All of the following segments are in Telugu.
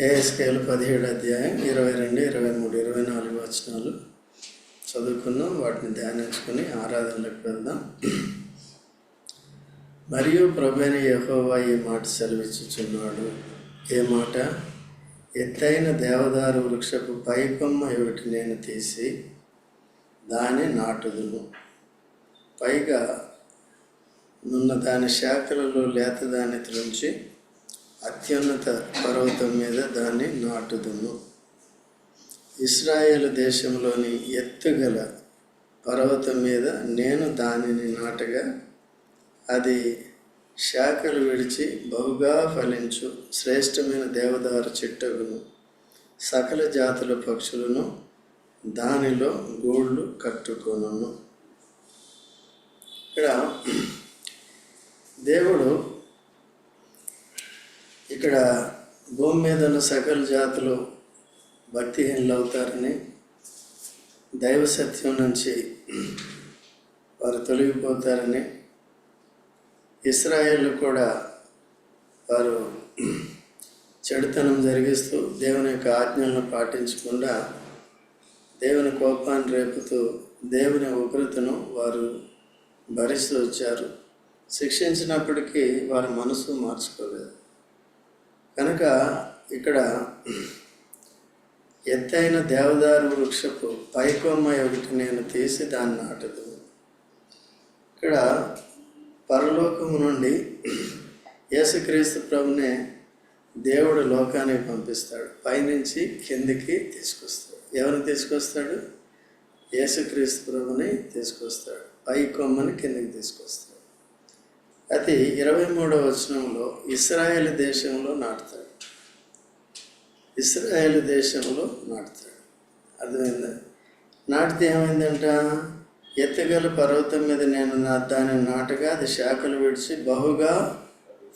ఏఎస్కేలు పదిహేడు అధ్యాయం ఇరవై రెండు ఇరవై మూడు ఇరవై నాలుగు వచనాలు చదువుకుందాం వాటిని ధ్యానించుకొని ఆరాధనలకు వెళ్దాం. మరియు ప్రభైన యహోవా ఈ మాట సెలవిచ్చుచున్నాడు. ఏ మాట? ఎత్తైన దేవదారు వృక్షపు పైకొమ్మ ఒకటి నేను తీసి దాని నాటుదును. పైగా నున్న దాని శాఖలలో లేత దాన్ని త్రుంచి అత్యున్నత పర్వతం మీద దాన్ని నాటుదును ఇస్రాయేల్ దేశంలోని ఎత్తుగల పర్వతం మీద నేను దానిని నాటగా అది శాఖలు విడిచి బహుగా ఫలించు శ్రేష్టమైన దేవదారు చెట్టును సకల జాతుల పక్షులను దానిలో గూళ్ళు కట్టుకొనును. ఇక్కడ దేవుడు ఇక్కడ భూమి మీద ఉన్న సకల జాతులు భక్తిహీనులు అవుతారని దైవ సత్యం నుంచి వారు తొలగిపోతారని ఇస్రాయేళ్ళు కూడా వారు చెడుతనం జరిగిస్తూ దేవుని యొక్క ఆజ్ఞలను పాటించకుండా దేవుని కోపాన్ని రేపుతూ దేవుని ఉగ్రతను వారు భరిస్తూ వచ్చారు. శిక్షించినప్పటికీ వారి మనసు మార్చుకోలేదు. కనుక ఇక్కడ ఎత్తైన దేవదారు వృక్షపు పైకొమ్మ ఒకటి నేను తీసి దాన్ని నాటదు ఇక్కడ పరలోకము నుండి యేసుక్రీస్తు ప్రభునే దేవుడు లోకానికి పంపిస్తాడు. పైనుంచి కిందికి తీసుకొస్తాడు. ఎవరిని తీసుకొస్తాడు? యేసుక్రీస్తు ప్రభుని తీసుకొస్తాడు. పై కొమ్మని కిందికి తీసుకొస్తాడు. అది ఇరవై మూడవ వచనంలో ఇస్రాయేల్ దేశంలో నాటుతాడు. ఇస్రాయేల్ దేశంలో నాటుతాడు. అర్థమైందా? నాటితే ఏమైందంట? ఎత్తగల పర్వతం మీద నేను నా దాన్ని నాటగా అది శాఖలు విడిచి బహుగా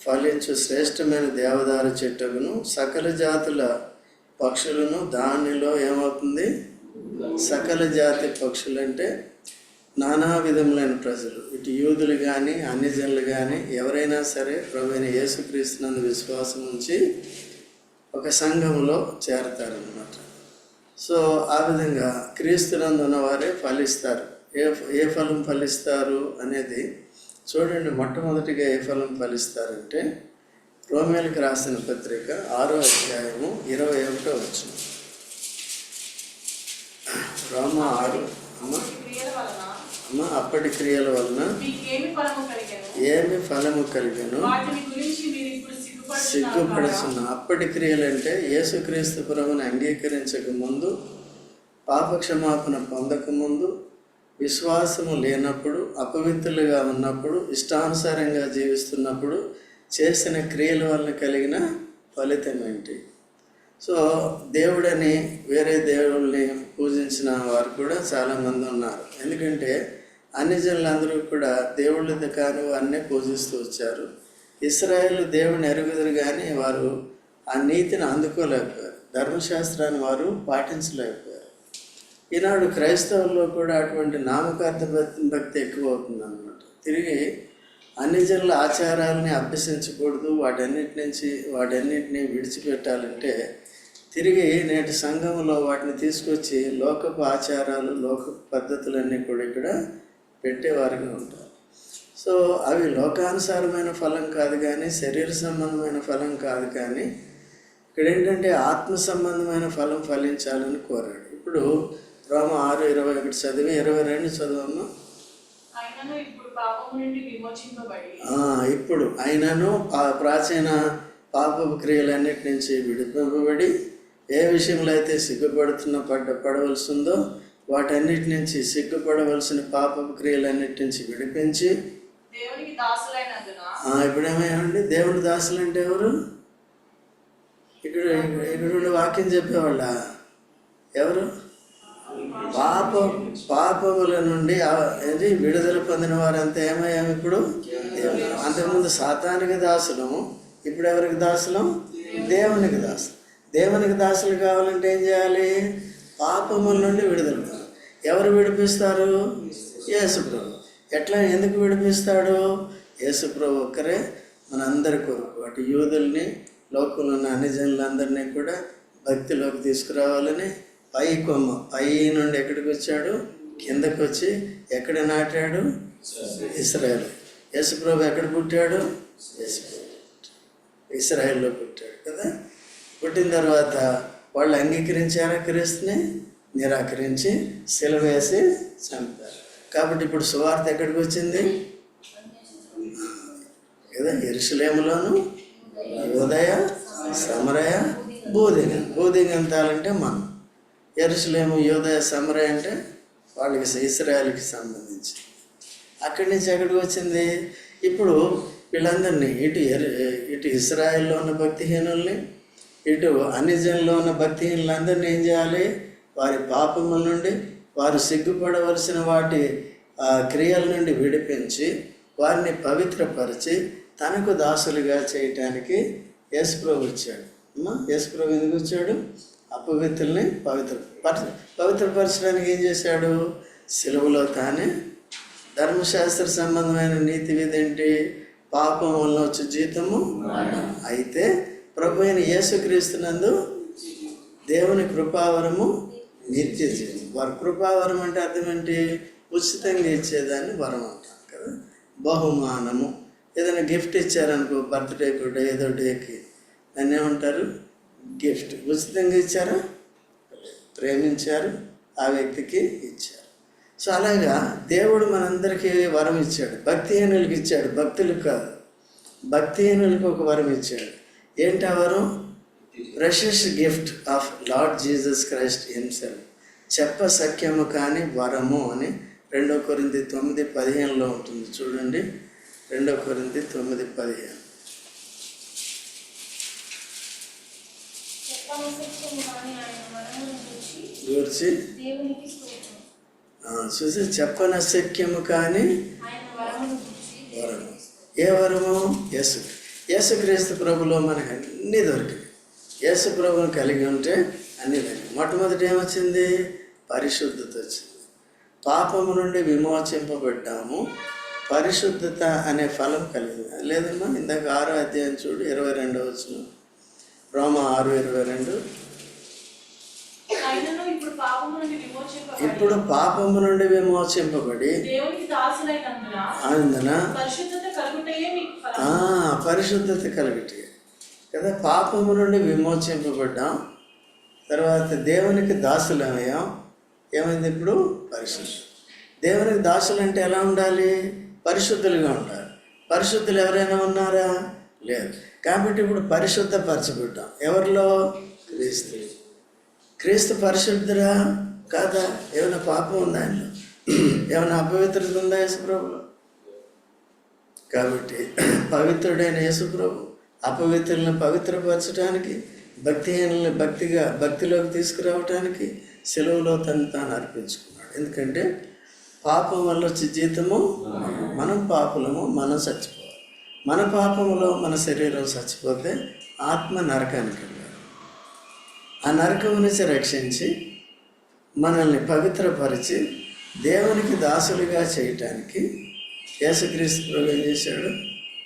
ఫలించు శ్రేష్టమైన దేవదారు చెట్టును సకల జాతుల పక్షులను దానిలో ఏమవుతుంది? సకల జాతి పక్షులంటే నానా విధములైన ప్రజలు. ఇటు యూదులు కానీ అన్యజనులు కానీ ఎవరైనా సరే ప్రభుత్వ యేసుక్రీస్తునందు విశ్వాసం ఉంచి ఒక సంఘంలో చేరతారనమాట సో ఆ విధంగా క్రీస్తునందు ఉన్నవారే ఫలిస్తారు. ఏ ఏ ఫలం ఫలిస్తారు అనేది చూడండి. మొట్టమొదటిగా ఏ ఫలం ఫలిస్తారంటే రోమేలకు రాసిన పత్రిక ఆరో అధ్యాయము ఇరవై ఒకటో వచ్చిన రోమ ఆరు అమ్మ. అమ్మ అప్పటి క్రియల వలన ఏమి ఫలము కలిగను? సిగ్గుపడుతున్న. అప్పటి క్రియలు అంటే యేసుక్రీస్తు ప్రభుని అంగీకరించక ముందు పాపక్షమాపణ పొందక ముందు విశ్వాసము లేనప్పుడు అపవిత్రులుగా ఉన్నప్పుడు ఇష్టానుసారంగా జీవిస్తున్నప్పుడు చేసిన క్రియల వల్ల కలిగిన ఫలితం ఏంటి? సో దేవుడని వేరే దేవుళ్ళని పూజించిన వారు కూడా చాలామంది ఉన్నారు. ఎందుకంటే అన్ని జనులందరూ కూడా దేవుళ్ళది కాను అన్నీ పూజిస్తూ వచ్చారు. ఇస్రాయేల్ దేవుని ఎరుగుదురు కానీ వారు ఆ నీతిని అందుకోలేకపోయారు. ధర్మశాస్త్రాన్ని వారు పాటించలేకపోయారు. ఈనాడు క్రైస్తవుల్లో కూడా అటువంటి నామకార్థ భక్తి భక్తి ఎక్కువ అవుతుంది అనమాట తిరిగి అన్ని జనుల ఆచారాలని అభ్యసించకూడదు. వాటన్నిటి నుంచి వాటన్నిటిని విడిచిపెట్టాలంటే తిరిగి నేటి సంఘంలో వాటిని తీసుకొచ్చి లోకపు ఆచారాలు లోకపు పద్ధతులన్నీ కూడా ఇక్కడ పెట్టేవారుగా ఉంటారు. సో అవి లోకానుసారమైన ఫలం కాదు కానీ శరీర సంబంధమైన ఫలం కాదు కానీ ఇక్కడ ఏంటంటే ఆత్మ సంబంధమైన ఫలం ఫలించాలని కోరాడు. ఇప్పుడు రోమ ఆరు ఇరవై ఒకటి చదివి ఇరవై రెండు చదవమ్మా. అయినను ఇప్పుడు అయినను ఆ ప్రాచీన పాపపు క్రియలన్నిటి నుంచి విడిపింపబడి ఏ విషయంలో అయితే సిగ్గుపడుతున్న పడ్డ పడవలసిందో వాటన్నిటి నుంచి సిగ్గుపడవలసిన పాపపు క్రియలన్నిటి నుంచి విడిపించి ఆ, ఇప్పుడేమయ్యండి దేవుని దాసులు అంటే ఎవరు? ఇక్కడ ఇక్కడ ఉండి వాక్యం చెప్పేవాళ్ళ? ఎవరు? పాప పాపముల నుండి ఏంటి? విడుదల పొందిన వారంతా ఏమయ్యాము ఇప్పుడు? దేవుని. అంతకుముందు సాతానికి దాసులము ఇప్పుడు ఎవరికి దాసులం? దేవునికి దాసులు. దేవునికి దాసులు కావాలంటే ఏం చేయాలి? పాపముల నుండి విడుదల. ఎవరు విడిపిస్తారు? యేసుప్రభు. ఎట్లా? ఎందుకు విడిపిస్తాడు? యేసుప్రభు ఒక్కరే మనందరి కొరకు అటు యూదుల్ని లోకంలో ఉన్న అన్ని జనులందరినీ కూడా భక్తిలోకి తీసుకురావాలని పై కొమ్మ పై నుండి ఎక్కడికి వచ్చాడు? కిందకు వచ్చి ఎక్కడ నాటాడు? ఇస్రాయల్. యేసుప్రభు ఎక్కడ పుట్టాడు? యేసుప్రభు ఇస్రాయల్లో పుట్టాడు కదా? పుట్టిన తర్వాత వాళ్ళు అంగీకరించారా క్రీస్తుని? నిరాకరించి సిలవేసి చంపారు. కాబట్టి ఇప్పుడు సువార్త ఎక్కడికి వచ్చింది? కదా ఎరుసలేములోను ఉదయ సమరయ బోధిగ ఎంతాలంటే మనం. ఎరుసలేము యోదయ సమరయ అంటే వాళ్ళకి ఇస్రాయల్కి సంబంధించి. అక్కడి నుంచి ఎక్కడికి వచ్చింది? ఇప్పుడు వీళ్ళందరినీ ఇటు ఎరు- ఇటు ఇస్రాయల్లో ఉన్న భక్తిహీనుల్ని ఇటు అన్ని జనుల్లో ఉన్న భక్తిహీనులందరినీ ఏం చేయాలి? వారి పాపముల నుండి వారు సిగ్గుపడవలసిన వాటి ఆ, క్రియల నుండి విడిపించి వారిని పవిత్రపరిచి తనకు దాసులుగా చేయటానికి యేసుప్రభు వచ్చాడు. అమ్మా యేసుప్రభు ఎందుకు వచ్చాడు? అపవిత్రుల్ని పవిత్ర పర- పవిత్రపరచడానికి ఏం చేశాడు? సిలువలో తానే ధర్మశాస్త్ర సంబంధమైన నీతి విధి ఏంటి? పాపం వల్ల వచ్చే జీతము? అయితే ప్రభు అయిన యేసుక్రీస్తునందు దేవుని కృపావరము నిత్య జీవం వారి కృపావరం అంటే అర్థం ఏంటి? ఉచితంగా ఇచ్చేదాన్ని వరం అంటాం కదా. బహుమానము. ఏదైనా గిఫ్ట్ ఇచ్చారనుకో బర్త్డే కూడా ఏదో డేకి దాన్ని ఏమంటారు? గిఫ్ట్. ఉచితంగా ఇచ్చారా? ప్రేమించారు. ఆ వ్యక్తికి ఇచ్చారు. సో అలాగా దేవుడు మనందరికీ వరం ఇచ్చాడు. భక్తిహీనులకు ఇచ్చాడు. భక్తులకు కాదు. భక్తిహీనులకు ఒక వరం ఇచ్చాడు. ఏంటి ఆ వరం precious gift of Lord Jesus Christ himself. చెప్ప సఖ్యము కాని వరము అని రెండో కొరింది తొమ్మిది పదిహేనులో ఉంటుంది. చూడండి. రెండో కొరింది తొమ్మిది పదిహేను. కానీ గురించి చూసి కానీ ఆయన వరమును గురించి వరము. ఏ వరము? యేసు. యేసుక్రీస్తు ప్రభులో మనకు అన్నీ దొరికాయి. యేసు ప్రభుని కలిగి ఉంటే అన్నీ దొరికాయి. మొట్టమొదటి ఏమొచ్చింది? పరిశుద్ధత వచ్చింది. పాపము నుండి విమోచింపబడ్డాము. పరిశుద్ధత అనే ఫలం కలిగింది. లేదమ్మా ఇందాక ఆరో అధ్యాయం చూడు ఇరవై రెండో వచ్చిన రోమ ఆరు ఇరవై రెండు. ఇప్పుడు పాపము నుండి విమోచింపబడి అందున పరిశుద్ధత కలిగిటి. కదా పాపము నుండి విమోచింపబడ్డాం. తర్వాత దేవునికి దాసులమయ్యాం. ఏమైంది ఇప్పుడు? పరిశుద్ధం. దేవునికి దాసులు అంటే ఎలా ఉండాలి? పరిశుద్ధులుగా ఉండాలి. పరిశుద్ధులు ఎవరైనా ఉన్నారా? లేదు. కాబట్టి ఇప్పుడు పరిశుద్ధపరచబడ్డాం. ఎవరిలో? క్రీస్తు క్రీస్తు పరిశుద్ధురా కాదా? ఏమైనా పాపం ఉందా ఆయనలో ఏమైనా అపవిత్రత ఉందా యేసుప్రభులో? కాబట్టి పవిత్రుడైన యేసుప్రభు అపవిత్రులను పవిత్రపరచడానికి భక్తిహీనులను భక్తిగా భక్తిలోకి తీసుకురావటానికి సెలవులో తను తాను అర్పించుకున్నాడు. ఎందుకంటే పాపం వల్ల వచ్చే జీతము మనం పాపులము మనం చచ్చిపోవాలి. మన పాపములో మన శరీరం చచ్చిపోతే ఆత్మ నరకానికి వెళ్ళాలి. ఆ నరకం నుంచి రక్షించి మనల్ని పవిత్రపరిచి దేవునికి దాసులుగా చేయటానికి యేసుక్రీస్తు ప్రభు ఏం చేశాడు?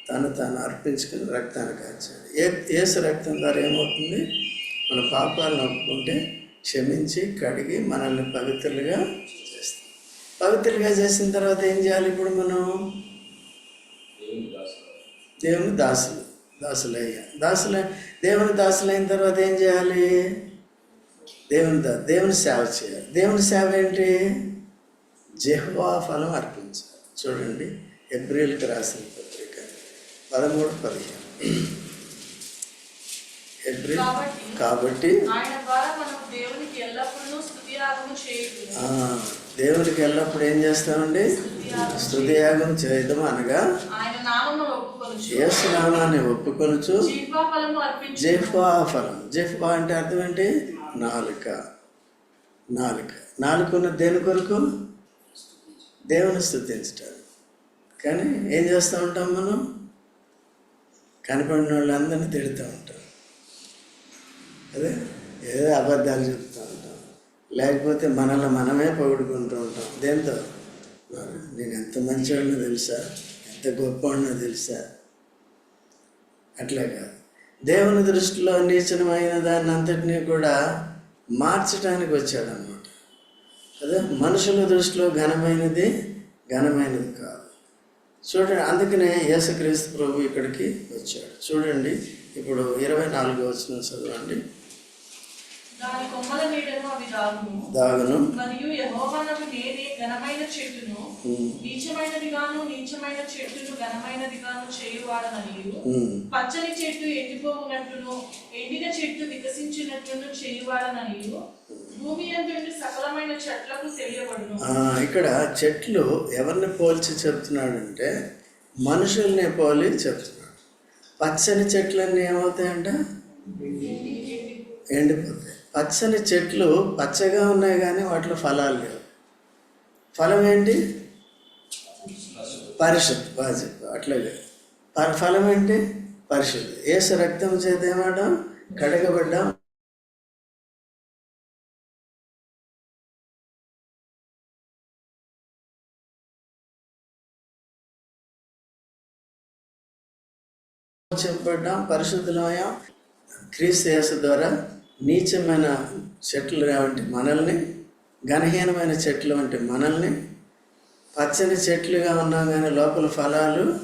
తను తాను అర్పించుకుని రక్తాన్ని కాచాడు. ఏ యేసు రక్తం ద్వారా ఏమవుతుంది? మన పాపాలను ఒప్పుకుంటే క్షమించి కడిగి మనల్ని పవిత్రులుగా చేస్తాం పవిత్రులుగా చేసిన తర్వాత ఏం చేయాలి ఇప్పుడు మనం? దేవుని దాసులు. దాసులయ్యా. దాసుల దేవుని దాసులైన తర్వాత ఏం చేయాలి? దేవుని దా దేవుని సేవ చేయాలి. దేవుని సేవ ఏంటి? జెహ్వా ఫలం అర్పించాలి. చూడండి ఏప్రిల్కి రాసిన పత్రిక పదమూడు పదిహేను. ఏప్రిల్ కాబట్టి దేవునికి ఎల్లప్పుడూ ఏం చేస్తామండి? స్తుతియాగం చేయడం అనగా యేసు నామాన్ని ఒప్పుకొనుచు జెఫ్వా ఫలం. జెఫ్వా అంటే అర్థం ఏంటి? నాలుక. నాలుక. నాలుకన్న దేని కొరకు? దేవుని స్థుతించటానికి కానీ ఏం చేస్తూ ఉంటాం మనం? కనపడిన వాళ్ళందరినీ తిడుతూ ఉంటాం. అదే? ఏదో అబద్ధాలు చెప్తూ. లేకపోతే మనల్ని మనమే పొగుడుకుంటూ ఉంటాం. దేంతో? నేను ఎంత మంచివాడినో తెలుసా? ఎంత గొప్పవాడినో తెలుసా? అట్లా కాదు. దేవుని దృష్టిలో నీచనమైన దాన్ని అంతటినీ కూడా మార్చడానికి వచ్చాడు అనమాట అదే మనుషుల దృష్టిలో ఘనమైనది ఘనమైనది కాదు. చూడండి అందుకనే యేసుక్రీస్తు ప్రభు ఇక్కడికి వచ్చాడు. చూడండి ఇప్పుడు ఇరవై నాలుగో వచ్చిన చదవండి. దాని కొమ్మల నీడను అవి దాగును దాగును. మరియు యహోవానకు నేనే ఘనమైన చెట్టును నీచమైనదిగాను నీచమైన చెట్టును ఘనమైనదిగాను చేయువాడననియు. ఉమ్. పచ్చని చెట్టు ఎండిపోవునట్లును ఎండిన చెట్టు వికసించినట్లును చేయువాడననియు. భూమి యందు సకలమైన చెట్లకు తెలియబడును. ఇక్కడ చెట్లు ఎవరిని పోల్చి చెప్తున్నాడంటే మనుషుల్ని పోలి చెప్తున్నాడు. పచ్చని చెట్లన్నీ ఏమవుతాయంట? ఎండిపోతాయి. పచ్చని చెట్లు పచ్చగా ఉన్నాయి కానీ వాటిలో ఫలాలు లేవు. ఫలం ఏంటి? పరిశుద్ధి. బాగా అట్లాగే ఫలం ఏంటి? పరిశుద్ధి. ఏసు రక్తం చేత ఏమాడం కడగబడ్డాం. చెప్పబడ్డాం పరిశుద్ధులమయం క్రీస్తు యేసు ద్వారా నీచమైన చెట్లు వంటి మనల్ని ఘనహీనమైన చెట్లు వంటి మనల్ని పచ్చని చెట్లుగా ఉన్నాం కానీ లోపల ఫలాలు.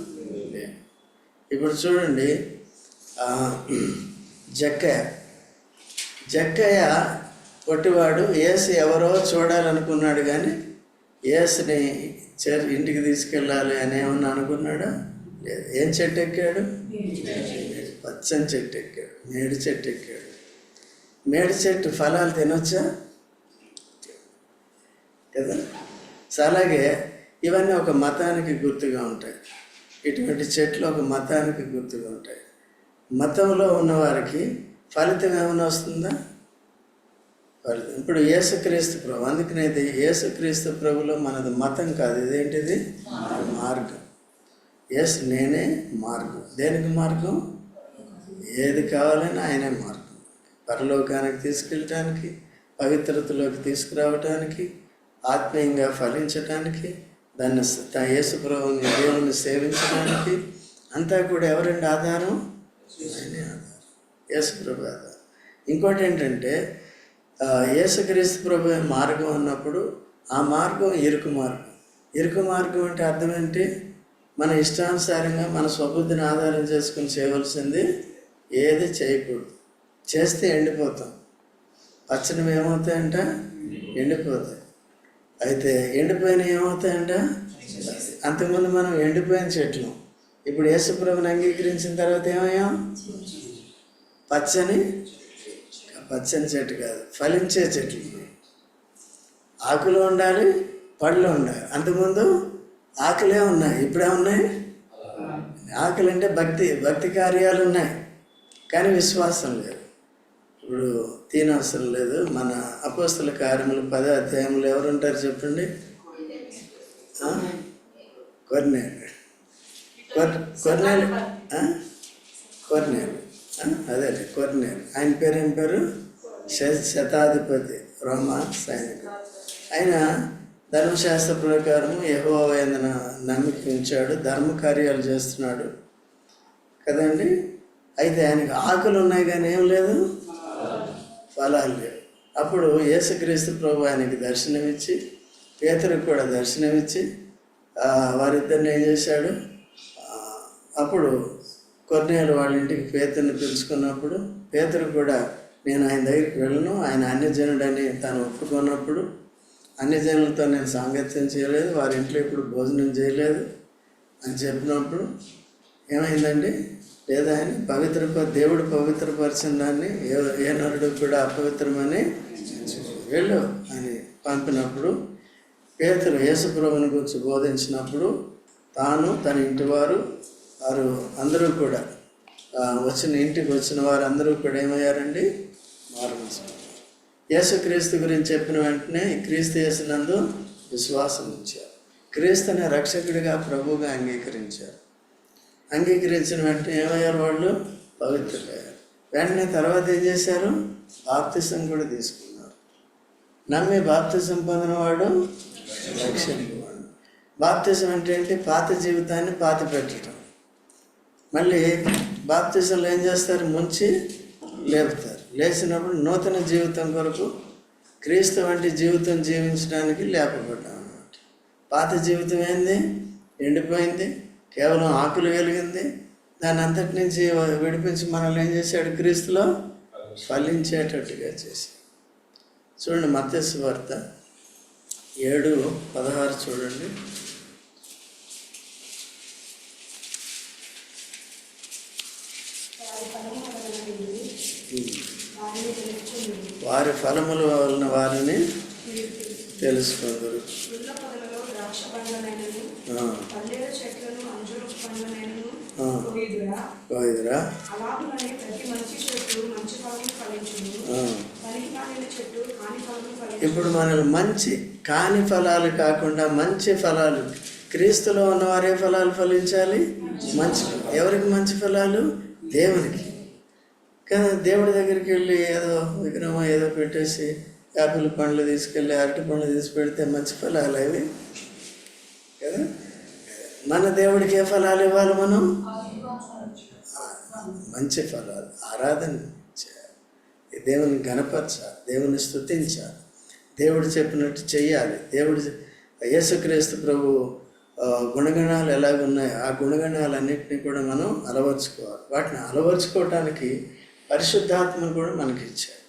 ఇప్పుడు చూడండి జక్కయ్య. జక్కయ్య పొట్టివాడు ఏసు ఎవరో చూడాలనుకున్నాడు కానీ ఏసుని చే ఇంటికి తీసుకెళ్ళాలి అని ఏమన్నా అనుకున్నాడా? లేదు. ఏం చెట్టు ఎక్కాడు? పచ్చని చెట్టు ఎక్కాడు. మేడి చెట్టు ఎక్కాడు. మేడి చెట్టు ఫలాలు తినొచ్చా? కదా? సో అలాగే ఇవన్నీ ఒక మతానికి గుర్తుగా ఉంటాయి. ఇటువంటి చెట్లు ఒక మతానికి గుర్తుగా ఉంటాయి. మతంలో ఉన్నవారికి ఫలితం ఏమైనా వస్తుందా? ఫలితం. ఇప్పుడు యేసుక్రీస్తు ప్రభు అందుకనే ఇది యేసుక్రీస్తు ప్రభులో మనది మతం కాదు. ఇదేంటిది? మార్గం. ఎస్ నేనే మార్గం. దేనికి మార్గం? ఏది కావాలని ఆయనే మార్గం. పరలోకానికి తీసుకెళ్ళటానికి పవిత్రతలోకి తీసుకురావటానికి ఆత్మీయంగా ఫలించటానికి దాన్ని స- యేసు ప్రభుని దేవుని సేవించడానికి అంతా కూడా ఎవరండి ఆధారం? ఆయనే ఆధారం. యేసు ప్రభు ఆధారం. ఇంకోటి ఏంటంటే యేసుక్రీస్తు ప్రభు మార్గం అన్నప్పుడు ఆ మార్గం ఇరుకు మార్గం. ఇరుకు మార్గం అంటే అర్థం ఏంటి? మన ఇష్టానుసారంగా మన స్వబుద్ధిని ఆధారం చేసుకుని చేయవలసింది ఏది చేయకూడదు. చేస్తే ఎండిపోతాం. పచ్చనివి ఏమవుతాయంట? ఎండిపోతాయి. అయితే ఎండిపోయిన ఏమవుతాయంట? అంతకుముందు మనం ఎండిపోయిన చెట్లు. ఇప్పుడు యేసుప్రభుని అంగీకరించిన తర్వాత ఏమయ్యాం? పచ్చని పచ్చని చెట్టు కాదు ఫలించే చెట్లు. ఆకులు ఉండాలి పళ్ళు ఉండాలి. అంతకుముందు ఆకులే ఉన్నాయి. ఇప్పుడే ఉన్నాయి? ఆకులు అంటే భక్తి భక్తి కార్యాలు ఉన్నాయి. కానీ విశ్వాసం లేదు. ఇప్పుడు తీనవసరం లేదు. మన అపోస్తుల కార్యములు పదే అధ్యాయములు ఎవరుంటారు చెప్పండి? ఆ? కొర్నేలు. కొర్ కొర్నేలు. కొర్నేలు. అదే కొర్నేలు. ఆయన పేరు ఏం పేరు? శ- శతాధిపతి రోమా సైనికుడు. ఆయన ధర్మశాస్త్ర ప్రకారం యహో ఆయన నమ్మిక ఉంచాడు ధర్మ కార్యాలు చేస్తున్నాడు. కదండి? అయితే ఆయనకి ఆకులు ఉన్నాయి కానీ ఏం లేదు? ఫలాలు లేవు అప్పుడు యేసుక్రీస్తు ప్రభు ఆయనకి దర్శనమిచ్చి పేతురికి కూడా దర్శనమిచ్చి వారిద్దరిని ఏం చేశాడు? అప్పుడు కొన్నేరు వాళ్ళ ఇంటికి పేతుని పిలుచుకున్నప్పుడు పేతురు కూడా నేను ఆయన దగ్గరికి వెళ్ళను ఆయన అన్యజనుడని తాను ఒప్పుకున్నప్పుడు అన్యజనులతో నేను సాంగత్యం చేయలేదు వారి ఇంట్లో ఇప్పుడు భోజనం చేయలేదు అని చెప్పినప్పుడు ఏమైందండి? లేదా ఆయన పవిత్ర దేవుడు పవిత్రపరిచిన దాన్ని ఏ ఏ నరుడు కూడా అపవిత్రమని వెళ్ళు అని పంపినప్పుడు పేతురు యేసుప్రభుని గురించి బోధించినప్పుడు తాను తన ఇంటి వారు వారు అందరూ కూడా వచ్చిన ఇంటికి వచ్చిన వారు అందరూ కూడా ఏమయ్యారండి? మారుమనిసారు యేసుక్రీస్తు గురించి చెప్పిన వెంటనే క్రీస్తు చేసినందు విశ్వాసం ఉంచారు క్రీస్తుని రక్షకుడిగా ప్రభుగా అంగీకరించారు. అంగీకరించిన వెంటనే ఏమయ్యారు వాళ్ళు? పవిత్రులయ్యారు. వెంటనే తర్వాత ఏం చేశారు? బాప్తిసం కూడా తీసుకున్నారు. నమ్మి బాప్తిసం పొందినవాడు రక్షింపవాడు బాప్తిసం అంటే ఏంటి? పాత జీవితాన్ని పాతి పెట్టడం. మళ్ళీ బాప్తిజంలో ఏం చేస్తారు? ముంచి లేపుతారు. లేచినప్పుడు నూతన జీవితం కొరకు క్రీస్తు వంటి జీవితం జీవించడానికి లేపబడ్డాం అన్నమాట. పాత జీవితం ఏంది? ఎండిపోయింది. కేవలం ఆకులు వెలిగింది. దాని అంతటి నుంచి విడిపించి మనల్ని ఏం చేశాడు క్రీస్తులో? ఫలించేటట్టుగా చేశాడు. చూడండి మత్స్సు వార్త ఏడు పదహారు చూడండి. వారి ఫలముల వలన వారిని పొదలలో ద్రాక్ష పండ్లనైనను, ఆ, పల్లేరు చెట్లను అంజూరపు పండ్లనైనను ఆ. కోయుదురా. పోయిదిరా అలాగుననే ప్రతి మంచి చెట్టు మంచి ఫలం ఫలించును ఆ. పనికి మాలిన చెట్టు కాని ఫలము ఫలించును ఇప్పుడు మనల్ని మంచి కాని ఫలాలు కాకుండా మంచి ఫలాలు క్రీస్తులో ఉన్నవారే ఫలాలు ఫలించాలి? మంచి ఎవరికి మంచి ఫలాలు? దేవునికి. కానీ దేవుడి దగ్గరికి వెళ్ళి ఏదో విగ్రహం ఏదో పెట్టేసి యాపిల్ పండ్లు తీసుకెళ్ళి అరటి పండ్లు తీసి పెడితే మంచి ఫలాలు అవి? కదా? మన దేవుడికి ఏ ఫలాలు ఇవ్వాలి మనం? మంచి ఫలాలు. ఆరాధన చేయాలి. దేవుని గణపరచాలి దేవుని స్థుతించాలి దేవుడు చెప్పినట్టు చెయ్యాలి. దేవుడు యేసుక్రీస్తు ప్రభు గుణగణాలు గుణగణాలు ఎలాగున్నాయి ఆ గుణగణాలన్నింటినీ కూడా మనం అలవర్చుకోవాలి. వాటిని అలవర్చుకోవటానికి పరిశుద్ధాత్మను కూడా మనకి ఇచ్చాడు.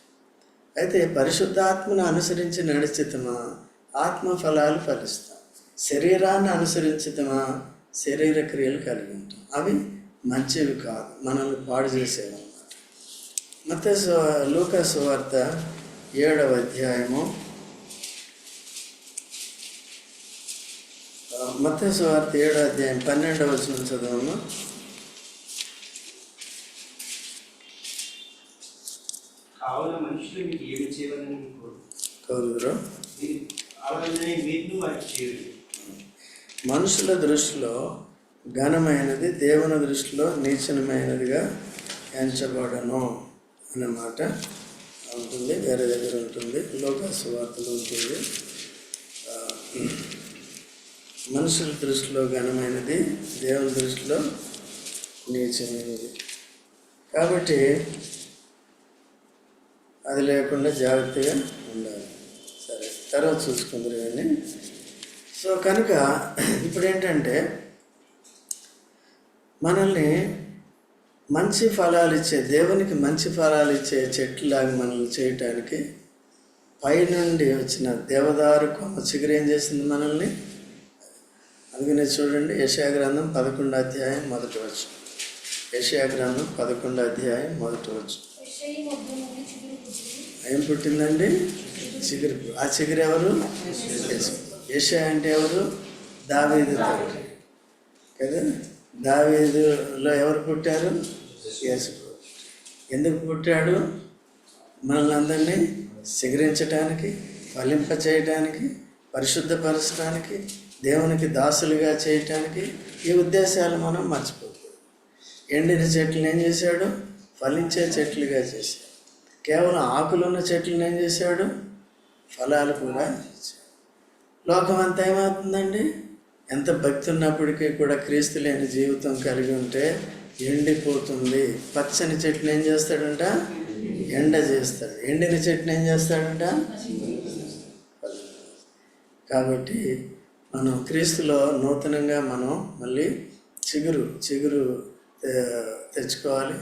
అయితే పరిశుద్ధాత్మను అనుసరించి నడిచితమా ఆత్మ ఫలాలు ఫలిస్తాయి. శరీరాన్ని అనుసరించదమా శరీర క్రియలు కలిగి ఉంటాం. అవి మంచివి కాదు. మనల్ని పాడు చేసేవి అనమాట మత లూక సువార్త ఏడవ అధ్యాయము. మత సువార్త ఏడవ అధ్యాయం పన్నెండవ వచనం చదవము కావున మీకు కోరు. మనుషుల దృష్టిలో ఘనమైనది దేవుని దృష్టిలో నీచనమైనదిగా ఎంచబడను అన్నమాట ఉంటుంది. వేరే దగ్గర ఉంటుంది. లోకాసు వార్తలు ఉంటుంది. మనుషుల దృష్టిలో ఘనమైనది దేవుని దృష్టిలో నీచమైనది. కాబట్టి అది లేకుండా జాగ్రత్తగా ఉండాలి. సరే తర్వాత చూసుకుందరు కానీ సో కనుక ఇప్పుడు ఏంటంటే మనల్ని మంచి ఫలాలు ఇచ్చే దేవునికి మంచి ఫలాలు ఇచ్చే చెట్లాగా మనల్ని చేయటానికి పైనుండి వచ్చిన దేవదారు కొమ్మ చిగురు ఏం చేసింది మనల్ని? అందుకనే చూడండి యశాగ్రంథం పదకొండు అధ్యాయం మొదటి వచ్చు యశాగ్రంథం పదకొండు అధ్యాయం మొదటి వచ్చు ఏం పుట్టిందండి? చిగురు ఆ చిగురు ఎవరు? యశ అంటే ఎవరు? దావీదు. తండ్రి కదా? దావేదులో ఎవరు పుట్టారు? యేసు ఎందుకు పుట్టాడు? మనల్ని అందరినీ సిగరించడానికి ఫలింప చేయటానికి పరిశుద్ధపరచడానికి దేవునికి దాసులుగా చేయటానికి ఈ ఉద్దేశాలు మనం మర్చిపోకూడదు. ఎండిన చెట్లను ఏం చేశాడు? ఫలించే చెట్లుగా చేశాడు. కేవలం ఆకులున్న చెట్లను ఏం చేశాడు? ఫలాలు కూడా ఇచ్చాడు. లోకం అంతా ఏమవుతుందండి? ఎంత భక్తి ఉన్నప్పటికీ కూడా క్రీస్తు లేని జీవితం కలిగి ఉంటే ఎండిపోతుంది. పచ్చని చెట్లు ఏం చేస్తాడంట? ఎండ చేస్తాడు. ఎండిన చెట్లు ఏం చేస్తాడంట? కాబట్టి మనం క్రీస్తులో నూతనంగా మనం మళ్ళీ చిగురు చిగురు తెచ్చుకోవాలి.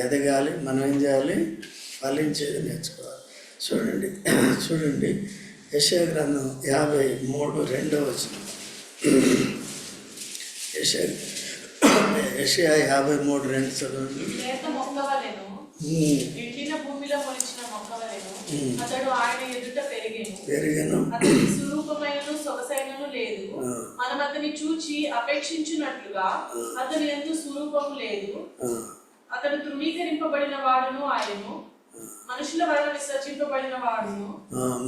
ఎదగాలి. మనం ఏం చేయాలి? ఫలించేది నేర్చుకోవాలి. చూడండి చూడండి. యశయ గ్రంథం యాభై మూడు రెండవ వచనం. యశయ యాభై మూడు రెండు చదవండి. పెరిగెను. అతని. మనం అతని చూచి అపేక్షించున్నట్లుగా అతని స్వరూపము లేదు. ఆ, అతడు తృణీకరింపబడిన వాడును ఆయను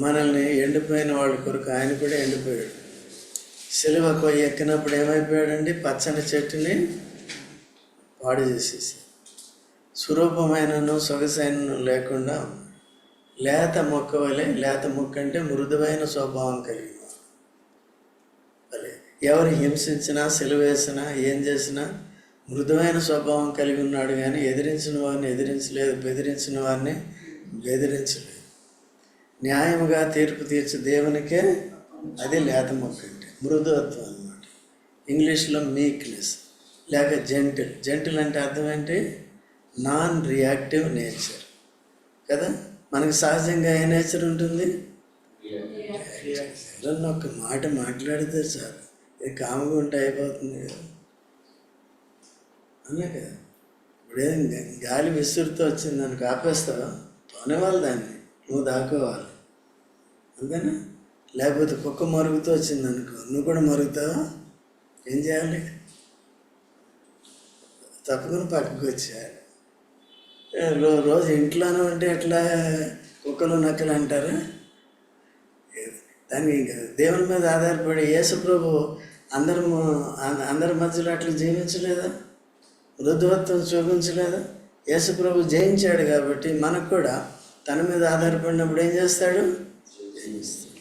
మనల్ని ఎండిపోయిన వాళ్ళ కొరకు ఆయన కూడా ఎండిపోయాడు. సిలువ కొయ్య ఎక్కినప్పుడు ఏమైపోయాడండి? పచ్చని చెట్టుని పాడు చేసేసి. స్వరూపమైనను సొగసైనను లేకుండా లేత మొక్క వలె లేత మొక్క అంటే మృదువైన స్వభావం కలిగిన ఎవరు హింసించినా సెలవేసినా ఏం చేసినా మృదువైన స్వభావం కలిగి ఉన్నాడు కానీ ఎదిరించిన వారిని ఎదిరించలేదు బెదిరించిన వారిని బెదిరించలేదు. న్యాయముగా తీర్పు తీర్చే దేవునికే అది లేత మొక్క అంటే మృదుత్వం అన్నమాట. ఇంగ్లీష్లో మీక్నెస్ లేక జెంటిల్ జెంటిల్ అంటే అర్థం ఏంటి? నాన్ రియాక్టివ్ నేచర్ కదా? మనకి సహజంగా ఏ నేచర్ ఉంటుంది? ఎవరన్నా ఒక మాట మాట్లాడితే చాలు. ఇది కాముగా ఉంటే అయిపోతుంది కదా. అన్నా కదా. ఇప్పుడేం గాలి విసురుతో వచ్చింది దానికి ఆపేస్తావా? పోనేవాళ్ళు దాన్ని నువ్వు దాక్కోవాలి. అంతేనా? లేకపోతే కుక్క మరుగుతూ వచ్చింది అనుకో నువ్వు కూడా మరుగుతావా? ఏం చేయాలి? తప్పకుండా పక్కకు వచ్చేయాలి రో రోజు ఇంట్లోనే ఉంటే ఎట్లా కుక్కలు నక్కలు అంటారు? దానికి ఇంకా దేవుని మీద ఆధారపడి యేసుప్రభు అందరము అందరి అందరి మధ్యలో అట్లా జీవించలేదా? వృద్ధవత్వం చూపించలేదా? యేసుప్రభు జయించాడు కాబట్టి మనకు కూడా తన మీద ఆధారపడినప్పుడు ఏం చేస్తాడు? జయిస్తాడు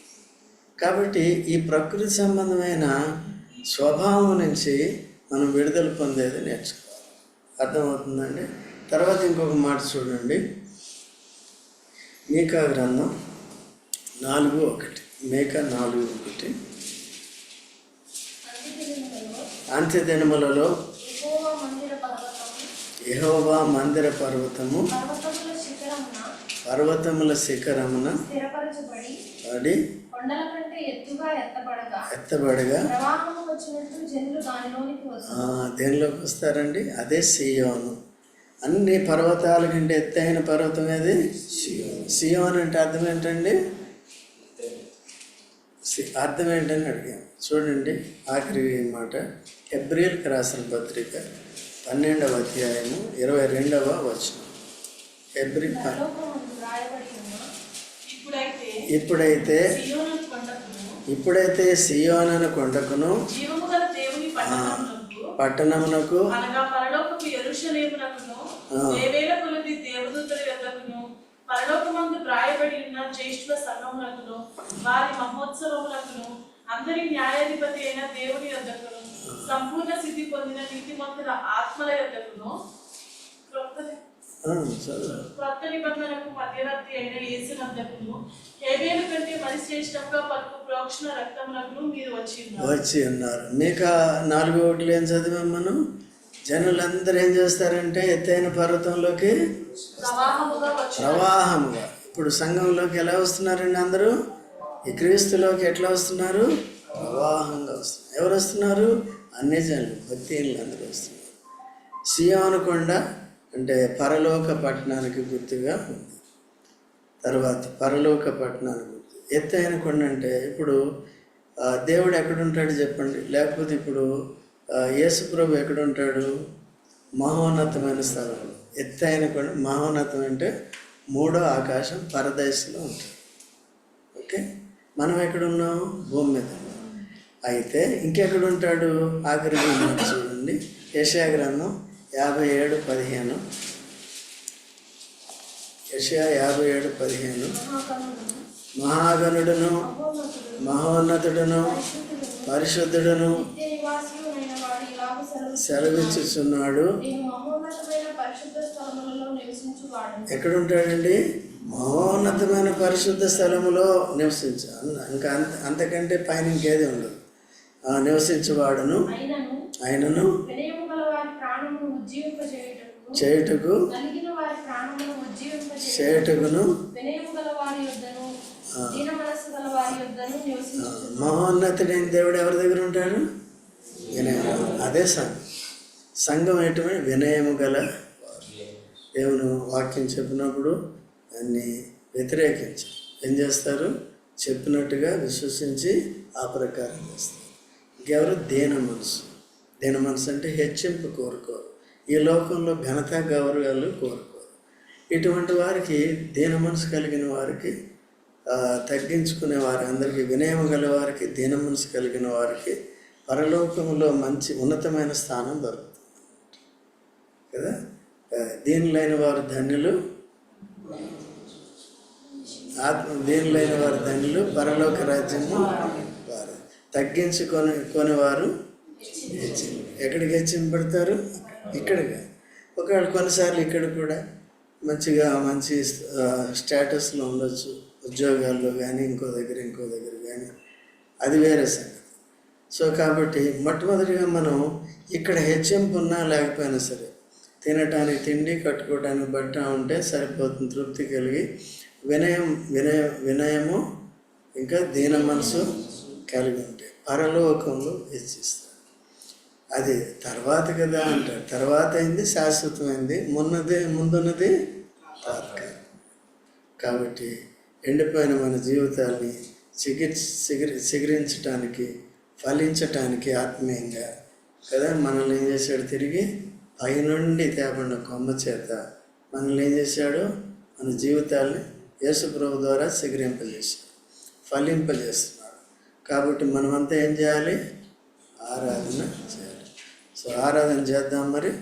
కాబట్టి ఈ ప్రకృతి సంబంధమైన స్వభావం నుంచి మనం విడుదల పొందేది నేర్చుకోవాలి. అర్థమవుతుందండి? తర్వాత ఇంకొక మాట చూడండి. మీకా గ్రంథం నాలుగు ఒకటి. మేక నాలుగు ఒకటి. అంత్య దినములలో అంత్యదినములలో యెహోవా మందిర పర్వతము పర్వతముల శిఖరమున పడి ఎత్తబడగా దేనిలోకి వస్తారండి? అదే సియోను. అన్ని పర్వతాల కంటే ఎత్తైన పర్వతం ఏది? సియోను. సియోన్ అంటే అర్థం ఏంటండి? అర్థం ఏంటని అడిగాం. చూడండి ఆఖరి మాట. ఎబ్రిల్కి రాసిన పత్రిక. పన్నెండవ అధ్యాయము ఇరవై రెండవ వచనం. ఉన్న ఇప్పుడైతే ఇప్పుడైతే సియోనను కొండకును పట్టణమునకు పరలోకమందు వ్రాయబడి ఉన్న జ్యేష్ఠుల సంఘములకును వారి మహోత్సవములకును అందరి న్యాయాధిపతి అయిన దేవుని యొద్దకును సంపూర్ణ సిద్ధి పొందిన నీతిమంతుల ఆత్మల యొద్దకును క్రొత్త ఆ, చదువు. క్రొత్త నిబంధనకు మధ్యవర్తి అయిన యేసు వద్దకును హేబేలు కంటే మరి శ్రేష్టంగా పలుకు ప్రోక్షణ రక్తములకు మీరు వచ్చి ఉన్నారు. వచ్చి ఉన్నారు. మీకు నాలుగో ఒకటి ఏం చదివాం మనం? జనులందరూ ఏం చేస్తారంటే ఎత్తైన పర్వతంలోకి ప్రవాహముగా. ఇప్పుడు సంఘంలోకి ఎలా వస్తున్నారండి అందరూ? ఈ క్రీస్తులోకి ఎట్లా వస్తున్నారు? ప్రవాహంగా వస్తుంది. ఎవరు వస్తున్నారు? అన్ని జనులు భక్తిహీనులు అందరూ వస్తున్నారు. సియోను కొండ అంటే పరలోక పట్టణానికి గుర్తుగా ఉంది. తర్వాత పరలోక పట్టణానికి గుర్తు. ఎత్తైన కొండ అంటే ఇప్పుడు దేవుడు ఎక్కడుంటాడు చెప్పండి? లేకపోతే ఇప్పుడు యేసుప్రభు ఎక్కడుంటాడు? మహోన్నతమైన స్థలంలో ఎత్తైన కొండ మహోన్నతం అంటే మూడో ఆకాశం పరదేశంలో ఉంటుంది. ఓకే? మనం ఎక్కడున్నాం? భూమి మీద ఉన్నాం అయితే ఇంకెక్కడ ఉంటాడు ఆఖరి చూడండి. యశాగ్రంథం యాభై ఏడు పదిహేను. యశా యాభై ఏడు పదిహేను. మహాగణుడును మహోన్నతుడును పరిశుద్ధుడును సెలవిచ్చుచున్నాడు. మహోన్నతమైన పరిశుద్ధ ఎక్కడుంటాడండి? మహోన్నతమైన పరిశుద్ధ స్థలములో నివసించు. ఇంకా అంత అంతకంటే పైన ఇంకేది ఉండదు. నివసించువాడును. ఆయనను వినయము చేయుటకు. చేయుటకును. వినయము మహోన్నతుడైన దేవుడు ఎవరి దగ్గర ఉంటాడు? వినయం అదే సంఘం. సంఘం ఏంటంటే వినయము గల దేవుని వాక్యం చెప్పినప్పుడు దాన్ని వ్యతిరేకించారు. ఏం చేస్తారు? చెప్పినట్టుగా విశ్వసించి ఆ ప్రకారం చేస్తారు. ఇంకెవరు దేన మనసు? దేన మనసు అంటే హెచ్చింపు కోరుకోరు. ఈ లోకంలో ఘనత గౌరవాలు కోరుకోరు. ఇటువంటి వారికి దీన మనసు కలిగిన వారికి తగ్గించుకునే వారి అందరికీ వినయం గల వారికి దీన మనసు కలిగిన వారికి పరలోకంలో మంచి ఉన్నతమైన స్థానం దొరుకుతుంది. కదా? దీనిలైన వారు ధన్యులు? ఆత్మ దీనిలైన వారి ధన్యులు? పరలోక రాజ్యము తగ్గించుకొని కొనేవారు. ఎక్కడికి హెచ్చింపడతారు? అక్కడ ఇక్కడికి. ఒకవేళ కొన్నిసార్లు ఇక్కడ కూడా మంచిగా మంచి స్టేటస్లో ఉండొచ్చు. ఉద్యోగాల్లో కానీ ఇంకో దగ్గర ఇంకో దగ్గర కానీ అది వేరే సంగతి. సో కాబట్టి మొట్టమొదటిగా మనం ఇక్కడ హెచ్చింపు ఉన్నా లేకపోయినా సరే తినటానికి తిండి కట్టుకోవడానికి బట్ట ఉంటే సరిపోతుంది తృప్తి కలిగి వినయం వినయ వినయము ఇంకా దీన మనసు కలిగి ఉంటే పరలోకంలో హెచ్చిస్తారు. అది తర్వాత కదా అంటారు. తర్వాత అయింది శాశ్వతమైంది. మున్నది ముందున్నది తాత్కాలిక. కాబట్టి ఎండిపోయిన మన జీవితాల్ని చికిత్స చిగురి చిగురించటానికి ఫలించటానికి ఆత్మీయంగా కదా మనల్ని ఏం చేశాడు తిరిగి? పైనుండి తేపడిన కొమ్మ చేత మనల్ని ఏం చేశాడు? మన జీవితాల్ని యేసుప్రభు ద్వారా చిగురింపజేశాడు ఫలింపజేస్తున్నాడు. కాబట్టి మనమంతా ఏం చేయాలి? ఆరాధన చేయాలి. సో ఆరాధన చేద్దాం మరి.